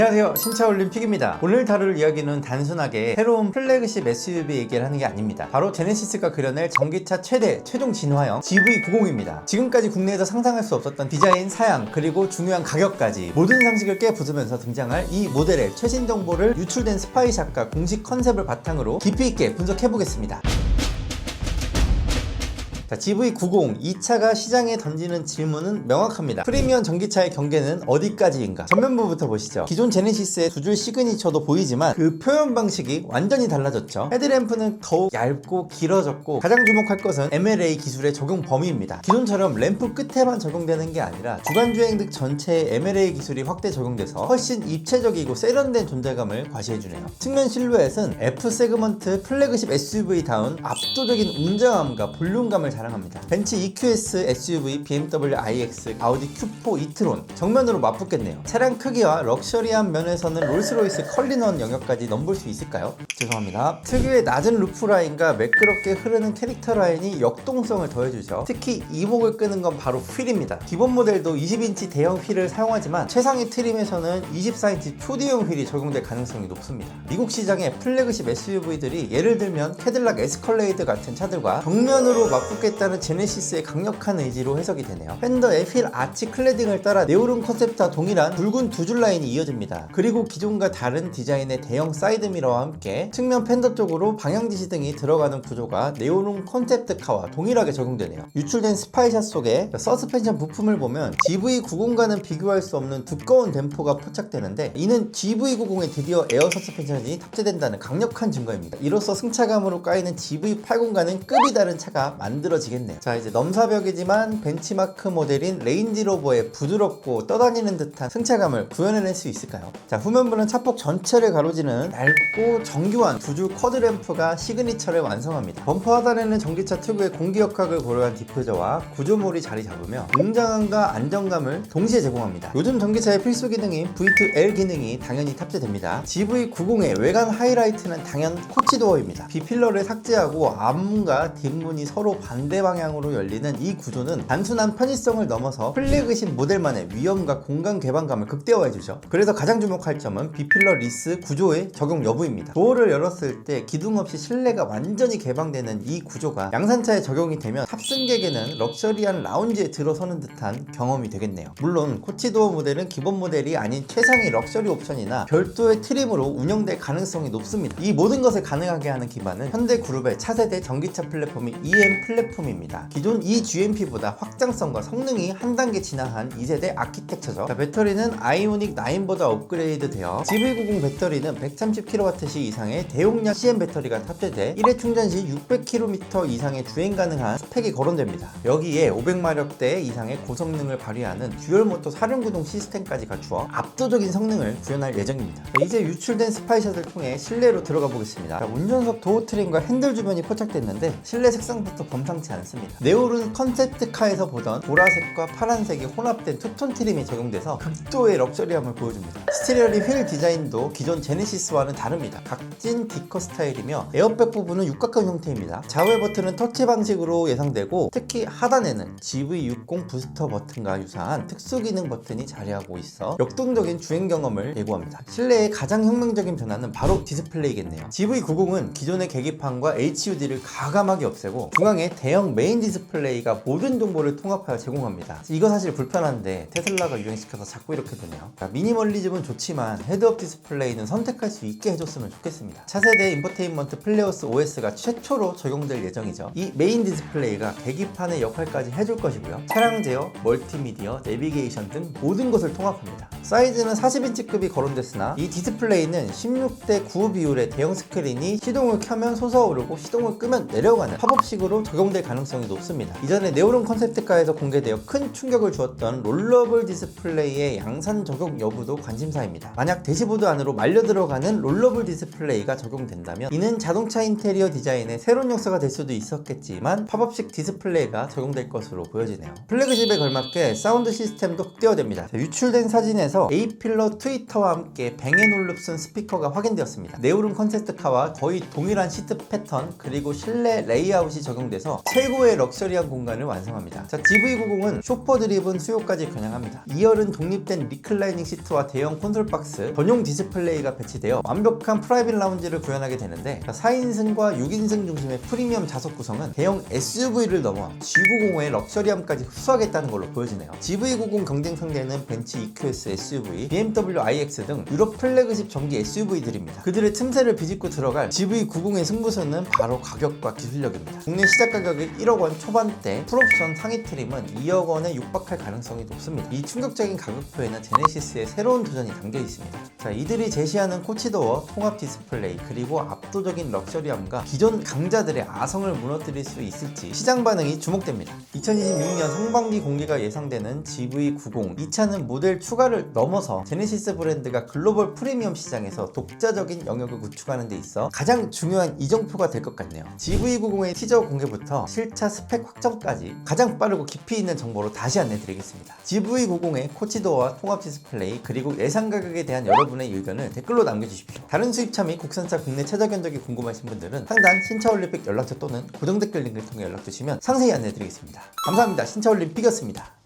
안녕하세요. 신차올림픽입니다. 오늘 다룰 이야기는 단순하게 새로운 플래그십 SUV 얘기를 하는 게 아닙니다. 바로 제네시스가 그려낼 전기차 최대 최종 진화형 GV90입니다. 지금까지 국내에서 상상할 수 없었던 디자인, 사양 그리고 중요한 가격까지 모든 상식을 깨부수면서 등장할 이 모델의 최신 정보를 유출된 스파이샷과 공식 컨셉을 바탕으로 깊이 있게 분석해보겠습니다 자, GV90 이 차가 시장에 던지는 질문은 명확합니다. 프리미엄 전기차의 경계는 어디까지인가? 전면부부터 보시죠. 기존 제네시스의 두 줄 시그니처도 보이지만 그 표현 방식이 완전히 달라졌죠. 헤드램프는 더욱 얇고 길어졌고 가장 주목할 것은 MLA 기술의 적용 범위입니다. 기존처럼 램프 끝에만 적용되는 게 아니라 주간 주행 등 전체에 MLA 기술이 확대 적용돼서 훨씬 입체적이고 세련된 존재감을 과시해주네요. 측면 실루엣은 F 세그먼트 플래그십 SUV다운 압도적인 웅장함과 볼륨감을 자랑합니다. 벤츠 EQS SUV, BMW iX, 아우디 Q4 이트론 정면으로 맞붙겠네요. 차량 크기와 럭셔리한 면에서는 롤스로이스 컬리넌 영역까지 넘볼 수 있을까요? 죄송합니다. 특유의 낮은 루프 라인과 매끄럽게 흐르는 캐릭터 라인이 역동성을 더해주죠. 특히 이목을 끄는 건 바로 휠입니다. 기본 모델도 20인치 대형 휠을 사용하지만 최상위 트림에서는 24인치 초대형 휠이 적용될 가능성이 높습니다. 미국 시장의 플래그십 SUV들이 예를 들면 캐딜락 에스컬레이드 같은 차들과 정면으로 맞붙 겠다는 제네시스의 강력한 의지로 해석이 되네요. 펜더의 휠 아치 클레딩을 따라 네오룸 컨셉트와 동일한 붉은 두 줄 라인이 이어집니다. 그리고 기존과 다른 디자인의 대형 사이드미러와 함께 측면 펜더 쪽으로 방향지시 등이 들어가는 구조가 네오룸 컨셉트카와 동일하게 적용되네요. 유출된 스파이샷 속에 서스펜션 부품을 보면 GV90과는 비교할 수 없는 두꺼운 댐퍼가 포착되는데 이는 GV90에 드디어 에어 서스펜션이 탑재된다는 강력한 증거입니다. 이로써 승차감으로 까이는 GV80과는 급이 다른 차가 만들어 지겠네요. 자 이제 넘사벽이지만 벤치마크 모델인 레인지로버의 부드럽고 떠다니는 듯한 승차감을 구현해낼 수 있을까요? 자 후면부는 차폭 전체를 가로지는 얇고 정교한 두 줄 쿼드램프가 시그니처를 완성합니다. 범퍼 하단에는 전기차 특유의 공기 역학을 고려한 디퓨저와 구조물이 자리 잡으며 웅장함과 안정감을 동시에 제공합니다. 요즘 전기차의 필수 기능인 V2L 기능이 당연히 탑재됩니다. GV90의 외관 하이라이트는 당연 코치도어입니다. B필러를 삭제하고 앞문과 뒷문이 서로 반대 방향으로 열리는 이 구조는 단순한 편의성을 넘어서 플래그십 모델만의 위험과 공간 개방감을 극대화해주죠. 그래서 가장 주목할 점은 B필러 리스 구조의 적용 여부입니다. 도어를 열었을 때 기둥 없이 실내가 완전히 개방되는 이 구조가 양산차에 적용이 되면 탑승객에는 럭셔리한 라운지에 들어서는 듯한 경험이 되겠네요. 물론 코치도어 모델은 기본 모델이 아닌 최상위 럭셔리 옵션이나 별도의 트림으로 운영될 가능성이 높습니다. 이 모든 것을 가능하게 하는 기반은 현대 그룹의 차세대 전기차 플랫폼인 EM 플랫폼 입니다. 기존 eGMP보다 확장성과 성능이 한 단계 진화한 2세대 아키텍처죠. 자, 배터리는 아이오닉 9보다 업그레이드 되어 GV90 배터리는 130kWh 이상의 대용량 CM 배터리가 탑재돼 1회 충전 시 600km 이상의 주행 가능한 스펙이 거론됩니다. 여기에 500마력대 이상의 고성능을 발휘하는 듀얼 모터 사륜 구동 시스템까지 갖추어 압도적인 성능을 구현할 예정입니다. 자, 이제 유출된 스파이샷을 통해 실내로 들어가 보겠습니다. 자, 운전석 도어 트림과 핸들 주변이 포착됐는데 실내 색상부터 범상 치 않습니다. 네오룬 컨셉트카에서 보던 보라색과 파란색이 혼합된 투톤 트림이 적용돼서 극도의 럭셔리함을 보여줍니다. 스티리얼리 휠 디자인도 기존 제네시스와는 다릅니다. 각진 디커 스타일이며 에어백 부분은 육각형 형태입니다. 좌우의 버튼은 터치 방식으로 예상되고 특히 하단에는 GV60 부스터 버튼과 유사한 특수 기능 버튼이 자리하고 있어 역동적인 주행 경험을 예고합니다. 실내의 가장 혁명적인 변화는 바로 디스플레이겠네요. GV90은 기존의 계기판과 HUD를 가감하게 없애고 중앙에 대형 메인 디스플레이가 모든 정보를 통합하여 제공합니다. 이거 사실 불편한데 테슬라가 유행시켜서 자꾸 이렇게 되네요. 자, 미니멀리즘은 좋지만 헤드업 디스플레이는 선택할 수 있게 해줬으면 좋겠습니다. 차세대 인포테인먼트 플레오스 OS가 최초로 적용될 예정이죠. 이 메인 디스플레이가 계기판의 역할까지 해줄 것이고요. 차량 제어, 멀티미디어, 내비게이션 등 모든 것을 통합합니다. 사이즈는 40인치급이 거론됐으나 이 디스플레이는 16대 9 비율의 대형 스크린이 시동을 켜면 솟아오르고 시동을 끄면 내려가는 팝업식으로 적용될 가능성이 높습니다. 이전에 네오론 컨셉트카에서 공개되어 큰 충격을 주었던 롤러블 디스플레이의 양산 적용 여부도 관심사입니다. 만약 대시보드 안으로 말려 들어가는 롤러블 디스플레이가 적용된다면 이는 자동차 인테리어 디자인의 새로운 역사가 될 수도 있었겠지만 팝업식 디스플레이가 적용될 것으로 보여지네요. 플래그십에 걸맞게 사운드 시스템도 극대화됩니다. 자, 유출된 사진에서 A필러 트위터와 함께 뱅앤올룹슨 스피커가 확인되었습니다. 네오룸 컨셉트카와 거의 동일한 시트 패턴 그리고 실내 레이아웃이 적용돼서 최고의 럭셔리한 공간을 완성합니다. 자, GV90은 쇼퍼 드리븐 수요까지 겨냥합니다. 2열은 독립된 리클라이닝 시트와 대형 콘솔 박스, 전용 디스플레이가 배치되어 완벽한 프라이빗 라운지를 구현하게 되는데 자, 4인승과 6인승 중심의 프리미엄 좌석 구성은 대형 SUV를 넘어 G90의 럭셔리함까지 흡수하겠다는 걸로 보여지네요. GV90 경쟁 상대는 벤츠 EQS SUV, BMW iX 등 유럽 플래그십 전기 SUV들입니다. 그들의 틈새를 비집고 들어갈 GV90의 승부수는 바로 가격과 기술력입니다. 국내 시작 가격이 1억 원 초반대, 풀옵션 상위 트림은 2억 원에 육박할 가능성이 높습니다. 이 충격적인 가격표에는 제네시스의 새로운 도전이 담겨 있습니다. 자, 이들이 제시하는 코치도어, 통합 디스플레이, 그리고 압도적인 럭셔리함과 기존 강자들의 아성을 무너뜨릴 수 있을지 시장 반응이 주목됩니다. 2026년 상반기 공개가 예상되는 GV90 이 차는 모델 추가를 넘어서 제네시스 브랜드가 글로벌 프리미엄 시장에서 독자적인 영역을 구축하는 데 있어 가장 중요한 이정표가 될 것 같네요. GV90의 티저 공개부터 실차 스펙 확정까지 가장 빠르고 깊이 있는 정보로 다시 안내드리겠습니다. GV90의 코치도어와 통합 디스플레이 그리고 예상 가격에 대한 여러분의 의견을 댓글로 남겨주십시오. 다른 수입차 및 국산차 국내 최저 견적이 궁금하신 분들은 상단 신차올림픽 연락처 또는 고정 댓글 링크를 통해 연락 주시면 상세히 안내드리겠습니다. 감사합니다. 신차올림픽이었습니다.